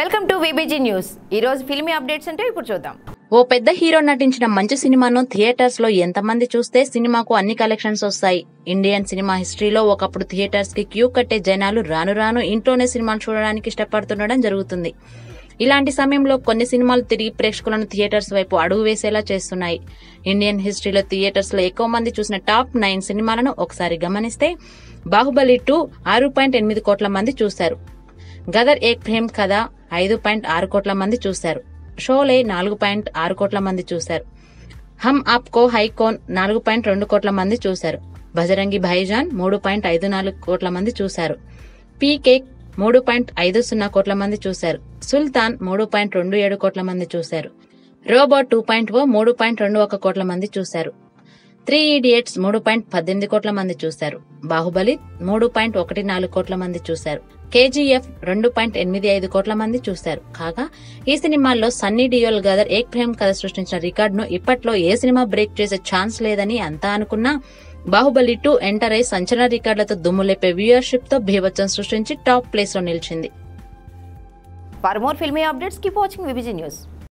Welcome to VBG news ఈ రోజు filmy updates అంటే ఇప్పుడు చూద్దాం. ఓ పెద్ద హీరో నటించిన మంచి సినిమాను థియేటర్స్లో ఎంతమంది చూస్తే సినిమాకు అన్ని కలెక్షన్స్ వస్తాయి. ఇండియన్ సినిమా హిస్టరీలో ఒకప్పుడు థియేటర్స్కి క్యూ కట్టే జనాలు రాను రాను ఇంట్లోనే సినిమాను చూడడానికి ఇష్టపడుతుండడం జరుగుతుంది. ఇలాంటి సమయంలో కొన్ని సినిమాలు తిరిగి ప్రేక్షకులను థియేటర్స్ వైపు అడుగు వేసేలా చేస్తున్నాయి. ఇండియన్ హిస్టరీలో థియేటర్స్లో ఎక్కువ మంది చూసిన టాప్ నైన్ సినిమాలను ఒకసారి గమనిస్తే బాహుబలి టూ ఆరు పాయింట్ ఎనిమిది కోట్ల మంది చూశారు. గదర్ ఏక్ ప్రేమ్ కథ ఐదు పాయింట్ ఆరు కోట్ల మంది చూశారు. షోలే నాలుగు పాయింట్ ఆరు కోట్ల మంది చూశారు. హమ్ ఆప్కో హైకోన్ నాలుగు పాయింట్ రెండు కోట్ల మంది చూశారు. బజరంగి భైజాన్ మూడు పాయింట్ ఐదు నాలుగు కోట్ల మంది చూశారు. పీకేక్ మూడు పాయింట్ ఐదు సున్నా కోట్ల మంది చూశారు. సుల్తాన్ మూడు పాయింట్ రెండు ఏడు కోట్ల మంది చూశారు. రోబోట్ టూ పాయింట్ ఓ మూడు పాయింట్ రెండు ఒక కోట్ల మంది చూశారు. త్రీ ఇడియట్స్ మూడు పాయింట్ పద్దెనిమిది కోట్ల మంది చూశారు. బాహుబలి మూడు పాయింట్ ఒకటి నాలుగు కోట్ల మంది చూశారు. కేజీఎఫ్ రెండు పాయింట్ ఎనిమిది ఐదు కోట్ల మంది చూశారు. కాగా ఈ సినిమాల్లో సన్నీ డియోల్ గదర్ ఏక్ ప్రేమ్ కథ సృష్టించిన రికార్డును ఇప్పట్లో ఏ సినిమా బ్రేక్ చేసే ఛాన్స్ లేదని అంతా అనుకున్నా బాహుబలి టూ ఎంటర్ అయి సంచలన రికార్డులతో దుమ్ములేపే వ్యూయర్షిప్తో భీభత్సం సృష్టించి టాప్ ప్లేస్లో నిలిచింది for more filmy updates keep watching VBG news